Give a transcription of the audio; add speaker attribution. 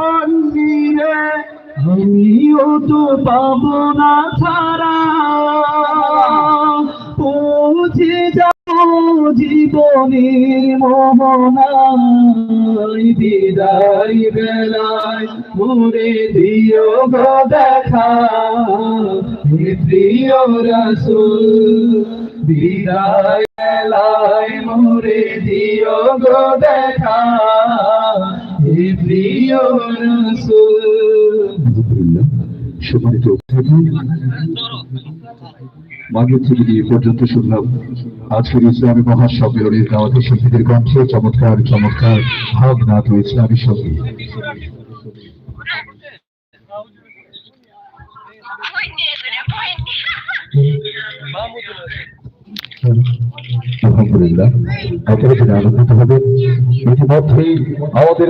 Speaker 1: মন্দিরে আমিও তো পাবো না ছাড়া। যাব জীবনের মোহনায়, বিদায় বেলায় মোরে দিও গো দেখা। প্রিয় রসুল, বিদায় বেলায় মোরে দিও গো দেখা।
Speaker 2: সম্মানিত অতিথি থেকে পর্যন্ত শুনলাম। আজকের ইসলামী মহাসম্মেলনের শিল্পীদের কণ্ঠে চমৎকার চমৎকার ইসলামী ইতিমধ্যেই আমাদের